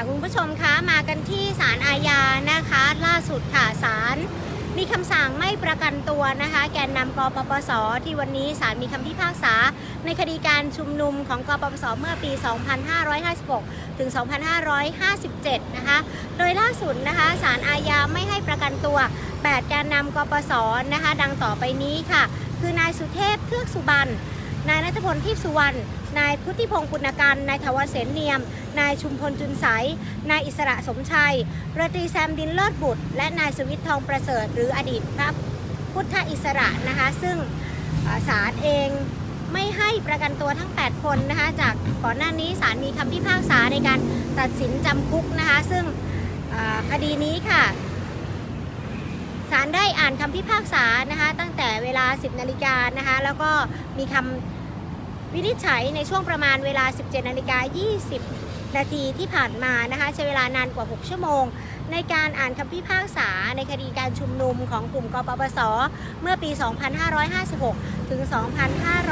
ค่ะคุณผู้ชมคะมากันที่ศาลอาญานะคะ ล่าสุดค่ะศาลมีคำสั่งไม่ประกันตัวนะคะ แกนนำกปปส ที่วันนี้ศาลมีคำพิพากษา ในคดีการชุมนุมของกปปส เมื่อปี 2556 ถึง 2557 นะคะ โดยล่าสุดนะคะศาลอาญาไม่ให้ประกันตัว 8 แกนนำกปส นะคะ ดังต่อไปนี้ค่ะ คือนายสุเทพเทือกสุบรรณนายนัทพลทิพสุวรรณนายพุทธิพงศ์ปุณกันนายถาวรเสนเนียม นายชุมพลจุนใส นายอิสระสมชัยรตรีแซมดินเลิศบุตร และนายสุวิทย์ทองประเสริฐ หรืออดีตพระพุทธอิสระนะคะ ซึ่งศาลเองไม่ให้ประกันตัวทั้ง 8 คนนะคะ จากก่อนหน้านี้ศาลมีคำพิพากษาในการตัดสินจำคุกนะคะ ซึ่งคดีนี้ค่ะศาลได้อ่านคำพิพากษานะคะ ตั้งแต่เวลา 10 นาฬิกานะคะ แล้วก็มีคำวินิจฉัยในช่วงประมาณเวลา 17นาฬิกา20 นาทีที่ผ่านมานะคะใช้เวลานานกว่า 6 ชั่วโมง ในการอ่านคำพิพากษาในคดีการชุมนุมของกลุ่มกปปส เมื่อปี 2556 ถึง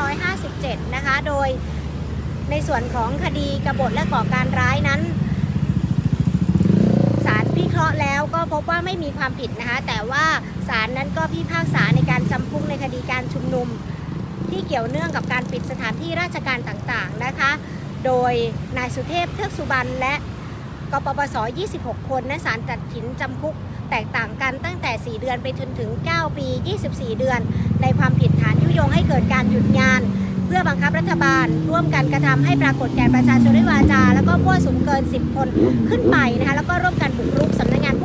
2557 นะคะ โดยในส่วนของคดีกบฏและก่อการร้ายนั้นศาลพิเคราะห์แล้วก็พบว่าไม่มีความผิดนะคะ แต่ว่าศาลนั้นก็พิพากษาในการจำคุกในคดีการชุมนุม ที่เกี่ยวเนื่องกับการปิดสถานที่ราชการต่างๆนะคะ โดยนายสุเทพเทือกสุบรรณและกปปส 26 คนนะศาลตัดสินจำคุกแตกต่างกันตั้งแต่ 4 เดือนไปจนถึง 9 ปี 24 เดือน ในความผิดฐานยุยงให้เกิดการหยุดงาน เพื่อบังคับรัฐบาล ร่วมกันกระทำให้ปรากฏแก่ประชาชนด้วยวาจา แล้วก็มั่วสุมเกิน 10 คนขึ้นไปนะคะแล้วก็ร่วมกันบุกรุก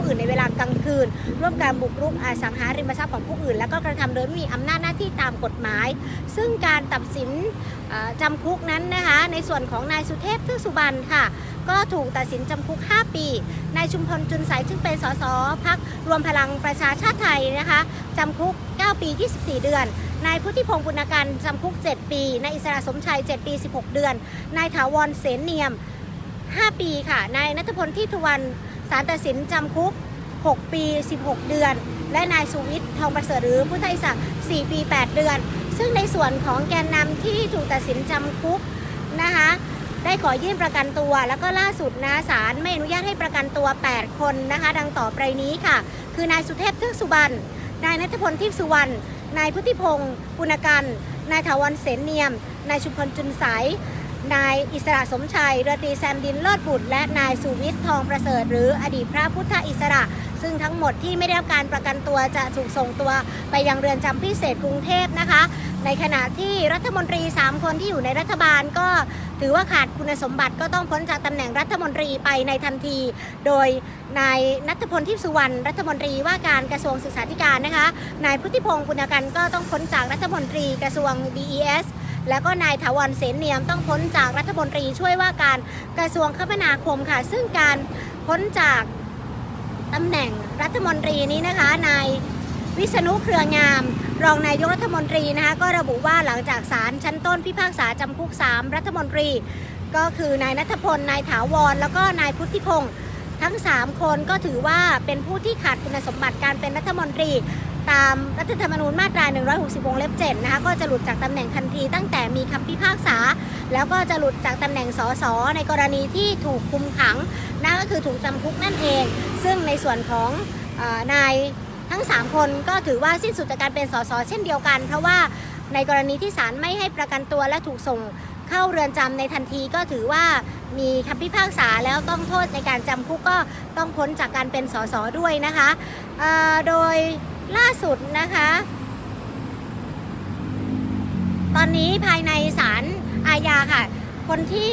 อื่นในเวลากลางคืน ร่วมกันบุกรุกอสังหาริมทรัพย์ของผู้อื่น แล้วก็กระทำโดยไม่มีอำนาจหน้าที่ตามกฎหมาย ซึ่งการตัดสินเอ่อจำคุกนั้นนะคะในส่วนของนายสุเทพเทือกสุบรรณค่ะ ก็ถูกตัดสินจำคุก 5 ปี นายชุมพลจุนใสซึ่งเป็นสสพักรวมพลังประชาชาติไทยนะคะจำคุก 9 ปี 24 เดือนนายพุทธิพงศ์ปุณกันจำคุก 7 ปี นายอิสระสมชัย 7 ปี 16 เดือน นายถาวรเสนเนียม 5 ปีค่ะ นายนัทพลที่ทวัน ศาลตัดสินจำคุก 6 ปี 16 เดือน และนายสุวิทย์ทองประเสริฐหรือพุทธอิสระ4ปี 8 เดือน ซึ่งในส่วนของแกนนำที่ถูกตัดสินจำคุกนะคะได้ขอยื่นประกันตัว แล้วก็ล่าสุดนะศาลไม่อนุญาตให้ประกันตัว 8 คนนะคะ ดังต่อไปนี้ค่ะ คือนายสุเทพเทือกสุบรรณนายนัทพลทิพย์สุวรรณนายพุทธิพงศ์ปุณกัน นายถาวรเสนเนียม นายชุมพลจุนใส นายอิสระสมชัยเรือตรีแซมดินเลิศบุตร และนายสุวิทย์ทองประเสริฐ หรืออดีตพระพุทธอิสระ ซึ่งทั้งหมดที่ไม่ได้รับการประกันตัวจะถูกส่งตัวไปยังเรือนจำพิเศษกรุงเทพนะคะ ในขณะที่รัฐมนตรี 3 คนที่อยู่ในรัฐบาลก็ถือว่าขาดคุณสมบัติก็ต้องพ้นจากตำแหน่งรัฐมนตรีไปในทันที โดยนายนัทพลทิพย์สุวรรณรัฐมนตรีว่าการกระทรวงศึกษาธิการนะคะ นายพุทธิพงศ์ปุณกันก็ต้องพ้นจากรัฐมนตรีกระทรวง DES แล้วก็นายถาวรเสนเนียมต้องพ้นจากรัฐมนตรีช่วยว่าการกระทรวงคมนาคมค่ะ ซึ่งการพ้นจากตำแหน่งรัฐมนตรีนี้นะคะนายวิษณุเครืองาม รองนายกรัฐมนตรีนะคะก็ระบุว่าหลังจากศาลชั้นต้นพิพากษาจำคุก 3 รัฐมนตรี ก็คือนายนัทพลนายถาวรแล้วก็นายพุทธิพงศ์ ทั้ง 3 คนก็ถือว่าเป็นผู้ที่ขาดคุณสมบัติการเป็นรัฐมนตรี ตามรัฐธรรมนูญมาตรา 160 วงเล็บ 7 นะคะ ก็จะหลุดจากตำแหน่งทันทีตั้งแต่มีคำพิพากษา แล้วก็จะหลุดจากตำแหน่งสสในกรณีที่ถูกคุมขังนั่นก็คือถูกจำคุกนั่นเอง ซึ่งในส่วนของออนายทั้ง 3 คนก็ถือว่าสิ้นสุดจากการเป็นสสเช่นเดียวกัน เพราะว่าในกรณีที่ศาลไม่ให้ประกันตัวและถูกส่ง เข้าเรือนจำในทันทีก็ถือว่ามีคำพิพากษาแล้วต้องโทษในการจำคุกก็ต้องพ้นจากการเป็นสสด้วยนะคะโดยล่าสุดนะคะ ตอนนี้ภายในศาลอาญาค่ะ คนที่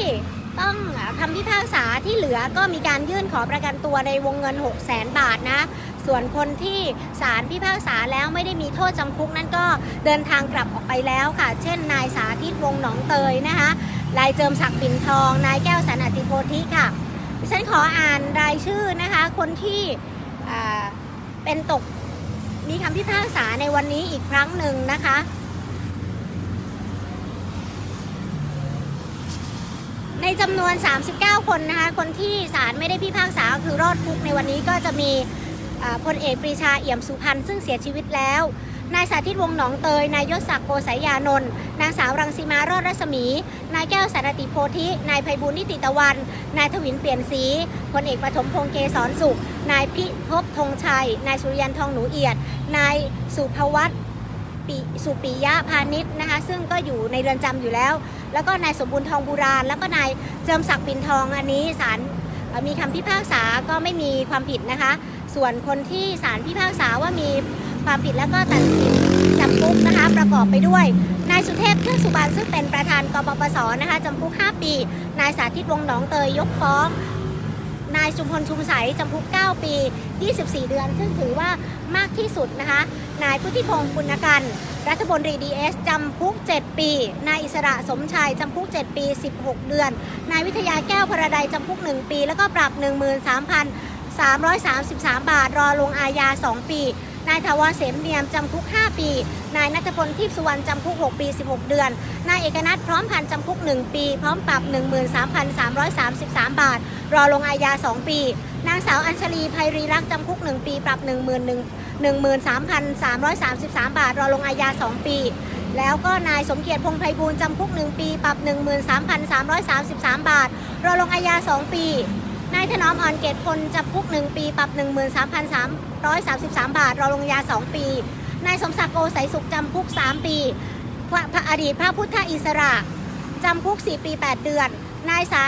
ต้องคำพิพากษาที่เหลือก็มีการยื่นขอประกันตัวในวงเงิน 6 0 0 0 0 0 บาทนะ ส่วนคนที่ศาลพิพากษาแล้วไม่ได้มีโทษจำคุกนั้นก็เดินทางกลับออกไปแล้วค่ะ เช่น นายสาธิตวงศ์หนองเตยนะคะลายเจิมศักดิ์ปิ่นทอง นายแก้วสันอติโพธิค่ะดิฉันขออ่านรายชื่อนะคะ คนที่เป็นตกมีคำพิพากษาในวันนี้อีกครั้งหนึ่งนะคะในจำนวน 39 คนนะคะ คนที่ศาลไม่ได้พิพากษาคือรอดคุกในวันนี้ก็จะมี พลเอกปรีชาเอี่ยมสุพรรณซึ่งเสียชีวิตแล้ว นายสาธิตวงหนองเตย นายยศศักดิ์โกสายานนท์ นางสาวรังสีมารอดรัศมี นายแก้วสารติโพธิ นายไพบูลย์นิติตะวัน นายทวินเปลี่ยนสี พลเอกปฐมพงษ์เกษรสุข นายพิภพธงชัย นายสุริยันทองหนูเอียด นายสุภวัตสุปิยะพาณิชย์นะคะ ซึ่งก็อยู่ในเรือนจำอยู่แล้ว แล้วก็นายสมบูรณ์ทองบูราณ แล้วก็นายเจิมศักดิ์ปินทอง อันนี้ศาลมีคำพิพากษาก็ไม่มีความผิดนะคะ ส่วนคนที่ศาลพิพากษาว่ามีความผิดแล้วก็ตัดสินจำคุกนะคะ ประกอบไปด้วย นายสุเทพเครื่องสุบานซึ่งเป็นประธานกปปสนะคะจำคุก 5 ปี นายสาธิตวงหนองเตยยกฟ้อง นายชุมพลชุมใสจำคุก 9 ปี 24 เดือน ซึ่งถือว่ามากที่สุดนะคะ นายพุทธิพงศ์ปุณกันรัฐมนตรีดีเอสจำคุก 7 ปี นายอิสระสมชายจำคุก 7 ปี 16 เดือน นายวิทยาแก้วพระใดจำคุก 1 ปี แล้วก็ปรับ 333 บาท รอลงอาญา 2 ปี นายทวารเสมเนียมจำคุก 5 ปี นายนัทพลทิพสุวรรณจำคุก 6 ปี 16 เดือน นายเอกนัทพร้อมพันจำคุก 1 ปี พร้อมปรับ 13,333 บาท รอลงอาญา 2 ปี นางสาวอัญชลีไพรีรักจำคุก 1 ปี ปรับ 13,333 บาท รอลงอาญา 2 ปีแล้วก็นายสมเกียรติพงไพบูลจำคุก 1 ปี ปรับ 13,333 บาท รอลงอาญา 2 ปี นายถนอมอ่อนเกตพลจำคุก 1 ปีปรับ 13,333 บาท รอลงอา2 ปี นายสมศักดิ์โกใสสุขจำคุก 3 ปีพระพระอดีตพระพุทธอิสระจำคุก 4 ปี 8 เดือน นายสา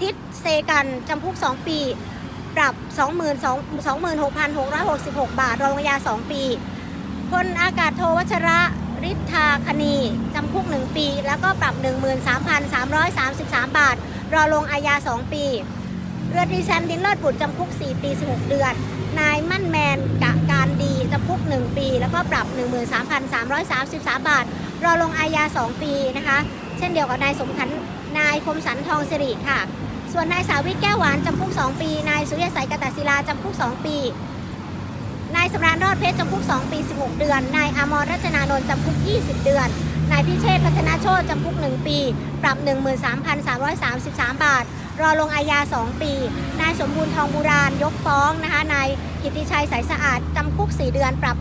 ธิตเซกันจำคุก 2 ปี ปรับ 26,666 บาท รอลงอาญา2 ปีพลอากาศโทวัชระฤทธาคณีจำคุก 1 ปี แล้วก็ปรับ 13,333 บาท รอลงอาญา 2 ปี เรือตรีแซมดินเลิศบุตรจำคุก 4 ปี 16 เดือน นายมั่นแมนกะการดีจำคุก 1 ปี แล้วก็ปรับ 13,333 บาท รอลงอาญา 2 ปีนะคะ เช่นเดียวกับนายสมขันนายคมสันทองสิริค่ะ ส่วนนายสาวิทแก้วหวานจำคุก 2 ปี นายสุริยสัยกตศิลาจำคุก 2 ปี นายสำราญรอดเพชรจำคุก 2 ปี 16 เดือน นายอมรรัตนานนท์จำคุก 20 เดือน นายพิเชษพัฒนาโชตจำคุก 1 ปี ปรับ 13,333 บาท รอลงอาญา 2 ปี นายสมบูรณ์ทองบูรานยกฟ้องนะคะนายกิติชัยสายสะอาดจำคุก 4 เดือน ปรับ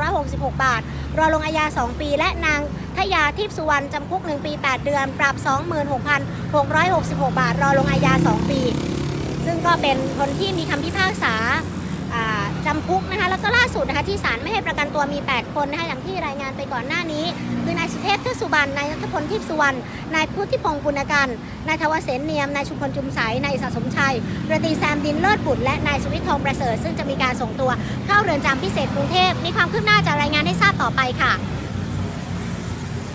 6,666 บาท รอลงอาญา 2 ปี และนางทยาทิพสุวรรณจำคุก 1 ปี 8 เดือน ปรับ 26,666 บาท รอลงอาญา 2 ปี ซึ่งก็เป็นคนที่มีคำพิพากษา จำคุกนะคะแล้วก็ล่าสุดนะคะที่ศาลไม่ให้ประกันตัวมี 8 คนนะคะอย่างที่รายงานไปก่อนหน้านี้ คือนายสุเทพเทือกสุบรรณนายนัทพลทิพย์สุวรรณนายพุทธิพงศ์ปุณกันนายทวเสนเนียมนายชุมพลจุมใสนายอิสระสมชัยเรือตีแซมดินเลิศบุตรและนายสุวิทย์ทองประเสริฐซึ่งจะมีการส่งตัวเข้าเรือนจำพิเศษกรุงเทพมีความคืบหน้าจะรายงานให้ทราบต่อไปค่ะ